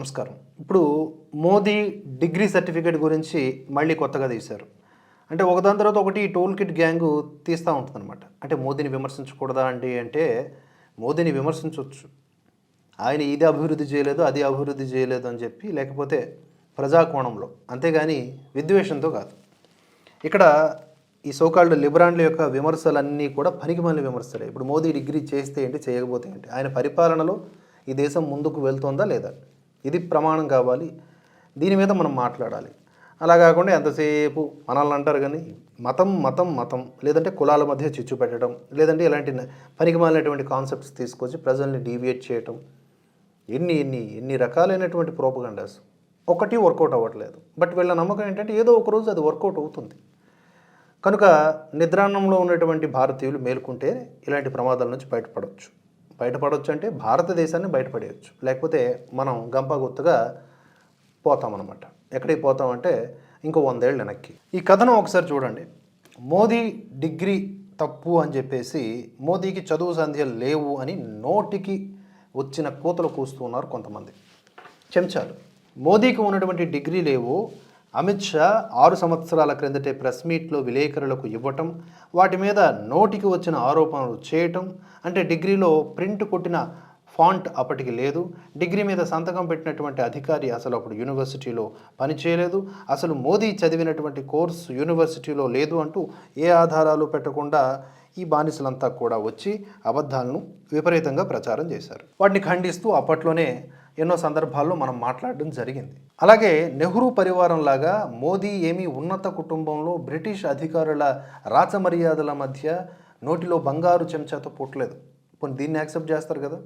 నమస్కారం. ఇప్పుడు Modi degree certificate గురించి మళ్ళీ కొత్తగా తీశారు. అంటే ఒకదాని తర్వాత ఒకటి టోల్ కిట్ గ్యాంగు తీస్తూ ఉంటుందన్నమాట. అంటే మోదీని విమర్శించకూడదా అండి అంటే మోదీని విమర్శించవచ్చు ఆయన ఇది అభివృద్ధి చేయలేదు అది అభివృద్ధి చేయలేదు అని చెప్పి లేకపోతే ప్రజాకోణంలో అంతేగాని విద్వేషంతో కాదు. ఇక్కడ ఈ సోకాల్డ్ లిబరాన్ల యొక్క విమర్శలన్నీ కూడా పనికిమాలిన విమర్శలే. ఇప్పుడు మోదీ డిగ్రీ చేస్తే ఏంటి చేయకపోతే ఏంటి? ఆయన పరిపాలనలో ఈ దేశం ముందుకు వెళ్తుందా లేదా? ఇది ప్రమాణం కావాలి. దీని మీద మనం మాట్లాడాలి. అలా కాకుండా ఎంతసేపు మనల్ని అంటారు కానీ మతం మతం మతం లేదంటే కులాల మధ్య చిచ్చు పెట్టడం లేదంటే ఇలాంటి పనికిమాలినటువంటి కాన్సెప్ట్స్ తీసుకొచ్చి ప్రజల్ని డీవియేట్ చేయటం. ఎన్ని ఎన్ని ఎన్ని రకాలైనటువంటి ప్రోపగండాస్ ఒకటి వర్కౌట్ అవ్వట్లేదు. బట్ వీళ్ళ నమ్మకం ఏంటంటే ఏదో ఒక రోజు అది వర్కౌట్ అవుతుంది. కనుక నిద్రాన్నంలో ఉన్నటువంటి భారతీయులు మేలుకుంటే ఇలాంటి ప్రమాదాల నుంచి బయటపడవచ్చు బయటపడవచ్చు అంటే భారతదేశాన్ని బయటపడేయచ్చు. లేకపోతే మనం గంప గుర్తుగా పోతామన్నమాట. ఎక్కడికి పోతామంటే ఇంకో వందేళ్ళు వెనక్కి. ఈ కథనం ఒకసారి చూడండి. మోదీ డిగ్రీ తప్పు అని చెప్పేసి మోదీకి చదువు సంధ్యలు లేవు అని నోటికి వచ్చిన కూతలు కూస్తున్నారు కొంతమంది. చెంచాలు. మోదీకి ఉన్నటువంటి డిగ్రీ లేవు అమిత్ షా ఆరు సంవత్సరాల క్రిందటే ప్రెస్ మీట్లో విలేకరులకు ఇవ్వటం వాటి మీద నోటికి వచ్చిన ఆరోపణలు చేయటం అంటే డిగ్రీలో ప్రింట్ కొట్టిన ఫాంట్ అప్పటికి లేదు. డిగ్రీ మీద సంతకం పెట్టినటువంటి అధికారి అసలు అప్పుడు యూనివర్సిటీలో పనిచేయలేదు. అసలు మోదీ చదివినటువంటి కోర్సు యూనివర్సిటీలో లేదు అంటూ ఏ ఆధారాలు పెట్టకుండా ఈ బానిసలంతా కూడా వచ్చి అబద్ధాలను విపరీతంగా ప్రచారం చేశారు. వాటిని ఖండిస్తూ అప్పట్లోనే ఎన్నో సందర్భాల్లో మనం మాట్లాడడం జరిగింది. అలాగే నెహ్రూ పరివారం లాగా మోదీ ఏమీ ఉన్నత కుటుంబంలో బ్రిటిష్ అధికారుల రాచమర్యాదల మధ్య నోటిలో బంగారు చెంచాతో పుట్టలేదు. కొన్ని దీన్ని యాక్సెప్ట్ చేస్తారు కదా?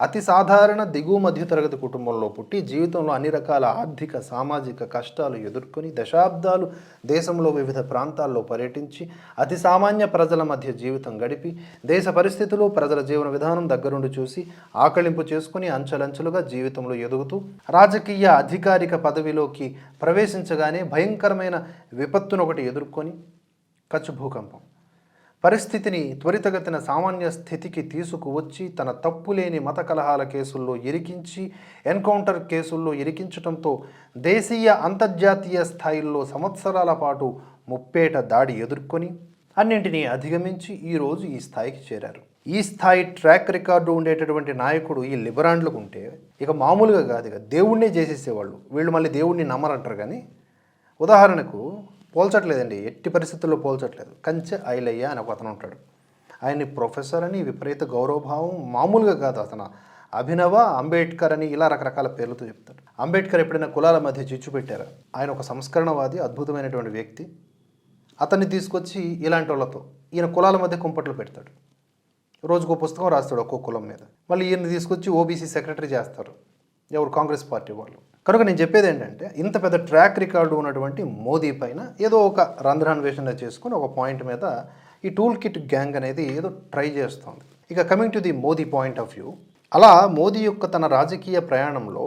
అతి సాధారణ దిగువ మధ్యతరగతి కుటుంబంలో పుట్టి జీవితంలో అన్ని రకాల ఆర్థిక సామాజిక కష్టాలు ఎదుర్కొని దశాబ్దాలు దేశంలో వివిధ ప్రాంతాల్లో పర్యటించి అతి సామాన్య ప్రజల మధ్య జీవితం గడిపి దేశ పరిస్థితులు ప్రజల జీవన విధానం దగ్గరుండి చూసి ఆకళింపు చేసుకుని అంచెలంచెలుగా జీవితంలో ఎదుగుతూ రాజకీయ అధికారిక పదవిలోకి ప్రవేశించగానే భయంకరమైన విపత్తును ఒకటి ఎదుర్కొని కచ్చు భూకంపం పరిస్థితిని త్వరితగతిన సామాన్య స్థితికి తీసుకువచ్చి తన తప్పులేని మత కలహాల కేసుల్లో ఇరికించి ఎన్కౌంటర్ కేసుల్లో ఇరికించడంతో దేశీయ అంతర్జాతీయ స్థాయిల్లో సంవత్సరాల పాటు ముప్పేట దాడి ఎదుర్కొని అన్నింటినీ అధిగమించి ఈరోజు ఈ స్థాయికి చేరారు. ఈ స్థాయి ట్రాక్ రికార్డు ఉండేటటువంటి నాయకుడు ఈ లిబరాండ్లకు ఉంటే ఇక మామూలుగా కాదు ఇక దేవుణ్ణే చేసేసేవాళ్ళు. వీళ్ళు మళ్ళీ దేవుణ్ణి నమ్మరంటారు కానీ ఉదాహరణకు పోల్చట్లేదండి. ఎట్టి పరిస్థితుల్లో పోల్చట్లేదు. కంచె ఐలయ్య అని ఒక అతను ఉంటాడు. ఆయన్ని ప్రొఫెసర్ అని విపరీత గౌరవభావం మామూలుగా కాదు అతను. అభినవ అంబేద్కర్ అని ఇలా రకరకాల పేర్లతో చెప్తాడు. అంబేద్కర్ ఎప్పుడైనా కులాల మధ్య చిచ్చు పెట్టారు? ఆయన ఒక సంస్కరణవాది అద్భుతమైనటువంటి వ్యక్తి. అతన్ని తీసుకొచ్చి ఇలాంటి వాళ్ళతో ఈయన కులాల మధ్య కుంపట్లు పెడతాడు. రోజుకో పుస్తకం రాస్తాడు ఒక్కో కులం మీద. మళ్ళీ ఈయన తీసుకొచ్చి ఓబీసీ సెక్రటరీ చేస్తారు. ఎవరు? కాంగ్రెస్ పార్టీ వాళ్ళు. కనుక నేను చెప్పేది ఏంటంటే ఇంత పెద్ద ట్రాక్ రికార్డు ఉన్నటువంటి మోదీ పైన ఏదో ఒక రంధ్రాన్వేషణ చేసుకుని ఒక పాయింట్ మీద ఈ టూల్ కిట్ గ్యాంగ్ అనేది ఏదో ట్రై చేస్తోంది. ఇక coming to the Modi point of view అలా మోదీ యొక్క తన రాజకీయ ప్రయాణంలో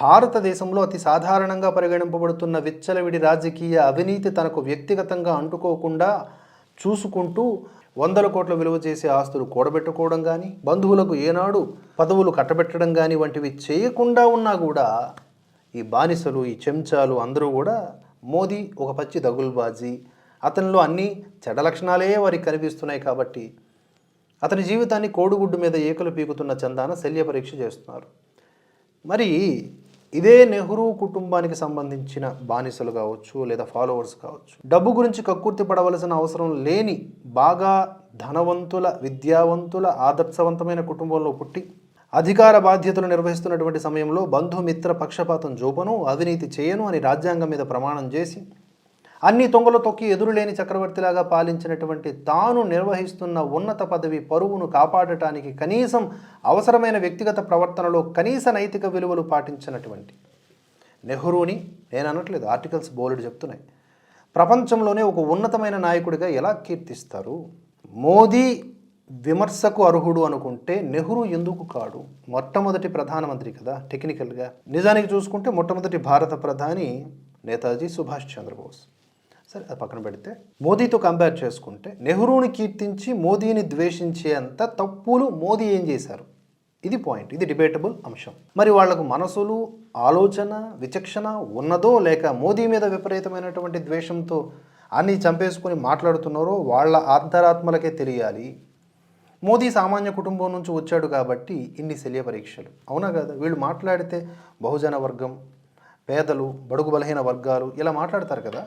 భారతదేశంలో అతి సాధారణంగా పరిగణింపబడుతున్న విచ్చలవిడి రాజకీయ అవినీతి తనకు వ్యక్తిగతంగా అంటుకోకుండా చూసుకుంటూ వందల కోట్ల విలువ చేసే ఆస్తులు కూడబెట్టుకోవడం కానీ బంధువులకు ఏనాడు పదవులు కట్టబెట్టడం కానీ వంటివి చేయకుండా ఉన్నా కూడా ఈ బానిసలు ఈ చెంచాలు అందరూ కూడా మోదీ ఒక పచ్చి దగుల్బాజీ. అతనిలో అన్ని చెడ్డ లక్షణాలే వారికి కనిపిస్తున్నాయి కాబట్టి అతని జీవితాన్ని కోడిగుడ్డు మీద ఏకలు పీకుతున్న చందాన శల్య పరీక్ష చేస్తున్నారు. మరి ఇదే నెహ్రూ కుటుంబానికి సంబంధించిన బానిసలు కావచ్చు లేదా ఫాలోవర్స్ కావచ్చు. డబ్బు గురించి కక్కుర్తి పడవలసిన అవసరం లేని బాగా ధనవంతుల విద్యావంతుల ఆదర్శవంతమైన కుటుంబంలో పుట్టి అధికార బాధ్యతలు నిర్వహిస్తున్నటువంటి సమయంలో బంధుమిత్ర పక్షపాతం జోపను అవినీతి చేయను అని రాజ్యాంగం మీద ప్రమాణం చేసి అన్ని తొంగలు తొక్కి ఎదురులేని చక్రవర్తిలాగా పాలించినటువంటి తాను నిర్వహిస్తున్న ఉన్నత పదవి పరువును కాపాడటానికి కనీసం అవసరమైన వ్యక్తిగత ప్రవర్తనలో కనీస నైతిక విలువలు పాటించినటువంటి నెహ్రూని నేను అనట్లేదు ఆర్టికల్స్ బోలెడు చెప్తున్నాయి. ప్రపంచంలోనే ఒక ఉన్నతమైన నాయకుడిగా ఎలా కీర్తిస్తారు? మోదీ విమర్శకు అర్హుడు అనుకుంటే నెహ్రూ ఎందుకు కాడు? మొట్టమొదటి ప్రధానమంత్రి కదా టెక్నికల్గా నిజానికి చూసుకుంటే మొట్టమొదటి భారత ప్రధాని నేతాజీ సుభాష్ చంద్రబోస్. సరే అది పక్కన పెడితే మోదీతో కంపేర్ చేసుకుంటే నెహ్రూని కీర్తించి మోదీని ద్వేషించే అంత తప్పులు మోదీ ఏం చేశారు? ఇది పాయింట్ ఇది డిబేటబుల్ అంశం. మరి వాళ్ళకు మనసులు ఆలోచన విచక్షణ ఉన్నదో లేక మోదీ మీద విపరీతమైనటువంటి ద్వేషంతో అన్ని చంపేసుకొని మాట్లాడుతున్నారో వాళ్ళ అంతరాత్మలకే తెలియాలి. మోదీ సామాన్య కుటుంబం నుంచి వచ్చాడు కాబట్టి ఇన్ని శల్య పరీక్షలు. అవునా కదా? వీళ్ళు మాట్లాడితే బహుజన వర్గం పేదలు బడుగు బలహీన వర్గాలు ఇలా మాట్లాడతారు కదా?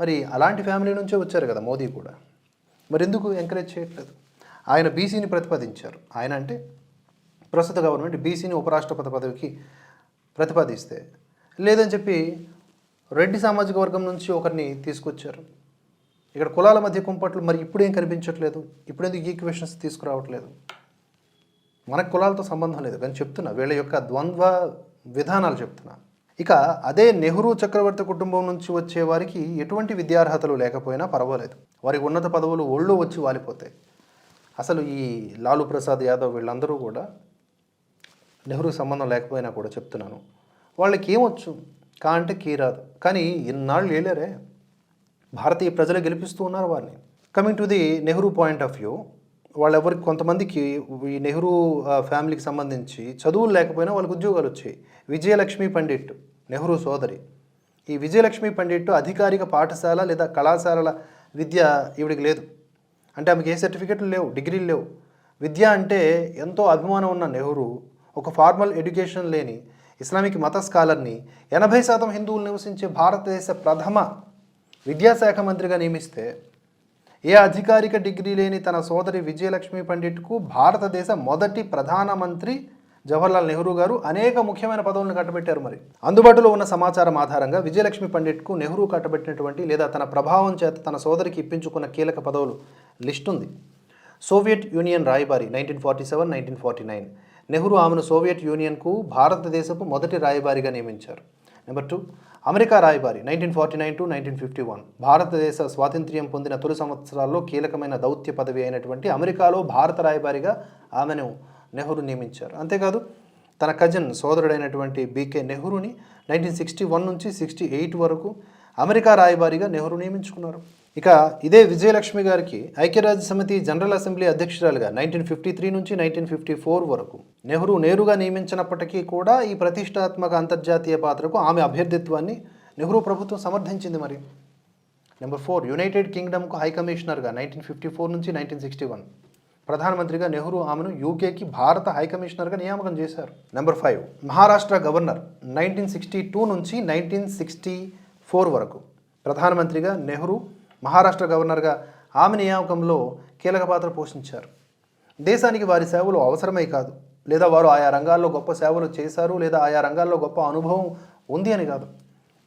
మరి అలాంటి ఫ్యామిలీ నుంచే వచ్చారు కదా మోదీ కూడా. మరి ఎందుకు ఎంకరేజ్ చేయట్లేదు? ఆయన బీసీని ప్రతిపాదించారు. ఆయన అంటే ప్రస్తుత గవర్నమెంట్ బీసీని ఉపరాష్ట్రపతి పదవికి ప్రతిపాదిస్తే. లేదని చెప్పి రెడ్డి సామాజిక వర్గం నుంచి ఒకరిని తీసుకొచ్చారు. ఇక్కడ కులాల మధ్య కుంపట్లు మరి ఇప్పుడేం కనిపించట్లేదు? ఇప్పుడు ఎందుకు ఈక్వేషన్స్ తీసుకురావట్లేదు? మనకు కులాలతో సంబంధం లేదు. కానీ చెప్తున్నా వీళ్ళ యొక్క ద్వంద్వ విధానాలు చెప్తున్నా. ఇక అదే నెహ్రూ చక్రవర్తి కుటుంబం నుంచి వచ్చే వారికి ఎటువంటి విద్యార్హతలు లేకపోయినా పర్వాలేదు. వారికి ఉన్నత పదవులు ఒళ్ళు వచ్చి వాలిపోతాయి. అసలు ఈ లాలూ ప్రసాద్ యాదవ్ వీళ్ళందరూ కూడా నెహ్రూ సంబంధం లేకపోయినా కూడా చెప్తున్నాను. వాళ్ళకి ఏమొచ్చు? కా అంటే కీ రాదు. కానీ ఇన్నాళ్ళు ఏలేరే భారతీయ ప్రజలు గెలిపిస్తూ ఉన్నారు వారిని. Coming to the Nehru point of view. వాళ్ళెవరికి కొంతమందికి ఈ నెహ్రూ ఫ్యామిలీకి సంబంధించి చదువులు లేకపోయినా వాళ్ళకి ఉద్యోగాలు వచ్చాయి. విజయలక్ష్మి పండిట్ నెహ్రూ సోదరి. ఈ విజయలక్ష్మి పండిట్ అధికారిక పాఠశాల లేదా కళాశాలల విద్య ఈవిడికి లేదు. అంటే ఆమెకి ఏ సర్టిఫికెట్లు లేవు డిగ్రీలు లేవు. విద్య అంటే ఎంతో అభిమానం ఉన్న నెహ్రూ ఒక ఫార్మల్ ఎడ్యుకేషన్ లేని ఇస్లామిక్ మత స్కాలర్ని ఎనభై శాతం హిందువులు నివసించే భారతదేశ ప్రథమ విద్యాశాఖ మంత్రిగా నియమిస్తే ఏ అధికారిక డిగ్రీ లేని తన సోదరి విజయలక్ష్మి పండిట్కు భారతదేశ మొదటి ప్రధానమంత్రి జవహర్లాల్ నెహ్రూ గారు అనేక ముఖ్యమైన పదవులను కట్టబెట్టారు మరి. అందుబాటులో ఉన్న సమాచారం ఆధారంగా విజయలక్ష్మి పండిట్కు నెహ్రూ కట్టబెట్టినటువంటి లేదా తన ప్రభావం చేత తన సోదరికి ఇప్పించుకున్న కీలక పదవులు లిస్ట్ ఉంది. సోవియట్ యూనియన్ రాయబారి nineteen forty seven nineteen forty nine. Nehru ఆమెను సోవియట్ యూనియన్కు భారతదేశపు మొదటి రాయబారిగా నియమించారు. నెంబర్ టూ అమెరికా రాయబారి nineteen forty nine to nineteen fifty one భారతదేశ స్వాతంత్ర్యం పొందిన తొలి సంవత్సరాల్లో కీలకమైన దౌత్య పదవి అయినటువంటి అమెరికాలో భారత రాయబారిగా ఆమెను నెహ్రూ నియమించారు. అంతేకాదు తన కజిన్ సోదరుడైనటువంటి బీకే నెహ్రూని నైన్టీన్ సిక్స్టీ వన్ నుంచి సిక్స్టీ ఎయిట్ వరకు అమెరికా రాయబారిగా నెహ్రూ నియమించుకున్నారు. ఇక ఇదే విజయలక్ష్మి గారికి ఐక్యరాజ్య సమితి జనరల్ అసెంబ్లీ అధ్యక్షురాలుగా నైన్టీన్ ఫిఫ్టీ త్రీ నుంచి నైన్టీన్ ఫిఫ్టీ ఫోర్ వరకు నెహ్రూ నేరుగా నియమించినప్పటికీ కూడా ఈ ప్రతిష్టాత్మక అంతర్జాతీయ పాత్రకు ఆమె అభ్యర్థిత్వాన్ని నెహ్రూ ప్రభుత్వం సమర్థించింది మరి. నెంబర్ ఫోర్ యునైటెడ్ కింగ్డమ్కు హై కమిషనర్గా నైన్టీన్ ఫిఫ్టీ ఫోర్ నుంచి నైన్టీన్ సిక్స్టీ వన్. ప్రధానమంత్రిగా నెహ్రూ ఆమెను యూకేకి భారత హై కమిషనర్గా నియామకం చేశారు. Number five Maharashtra governor nineteen sixty two నుంచి నైన్టీన్ సిక్స్టీ ఫోర్ వరకు. ప్రధానమంత్రిగా నెహ్రూ మహారాష్ట్ర గవర్నర్గా ఆమె నియామకంలో కీలక పాత్ర పోషించారు. దేశానికి వారి సేవలు అవసరమే కాదు. లేదా వారు ఆయా రంగాల్లో గొప్ప సేవలు చేశారు లేదా ఆయా రంగాల్లో గొప్ప అనుభవం ఉంది అని కాదు.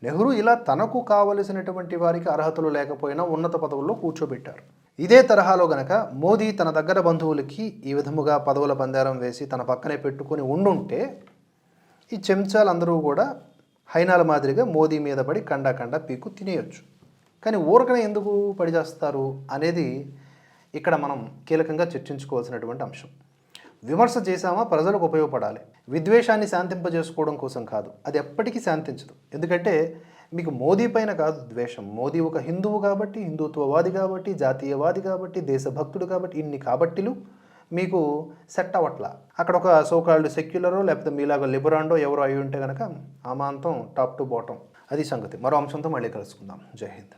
నెహ్రూ ఇలా తనకు కావలసినటువంటి వారికి అర్హతలు లేకపోయినా ఉన్నత పదవుల్లో కూర్చోబెట్టారు. ఇదే తరహాలో గనక మోదీ తన దగ్గర బంధువులకి ఈ విధముగా పదవుల బందారం వేసి తన పక్కనే పెట్టుకొని ఉండుంటే ఈ చెంచాలందరూ కూడా హైనాల మాదిరిగా మోదీ మీద పడి కండా కండా పీకు తినేయొచ్చు. కానీ ఊరకనే ఎందుకు పడి చేస్తారు అనేది ఇక్కడ మనం కీలకంగా చర్చించుకోవాల్సినటువంటి అంశం. విమర్శ చేశామా ప్రజలకు ఉపయోగపడాలి. విద్వేషాన్ని శాంతింపజేసుకోవడం కోసం కాదు అది ఎప్పటికీ శాంతించదు. ఎందుకంటే మీకు మోదీ పైన కాదు ద్వేషం. మోదీ ఒక హిందువు కాబట్టి హిందుత్వవాది కాబట్టి జాతీయవాది కాబట్టి దేశభక్తుడు కాబట్టి ఇన్ని కాబట్టిలు మీకు సెట్ అవ్వట్లా. అక్కడ ఒక సోకాళ్ళు సెక్యులరో లేకపోతే మీలాగా లిబరాండో ఎవరో అయి ఉంటే కనుక ఆమాంతం టాప్ టు బాటం. అది సంగతి. మరో అంశంతో మళ్ళీ కలుసుకుందాం. జై హింద్.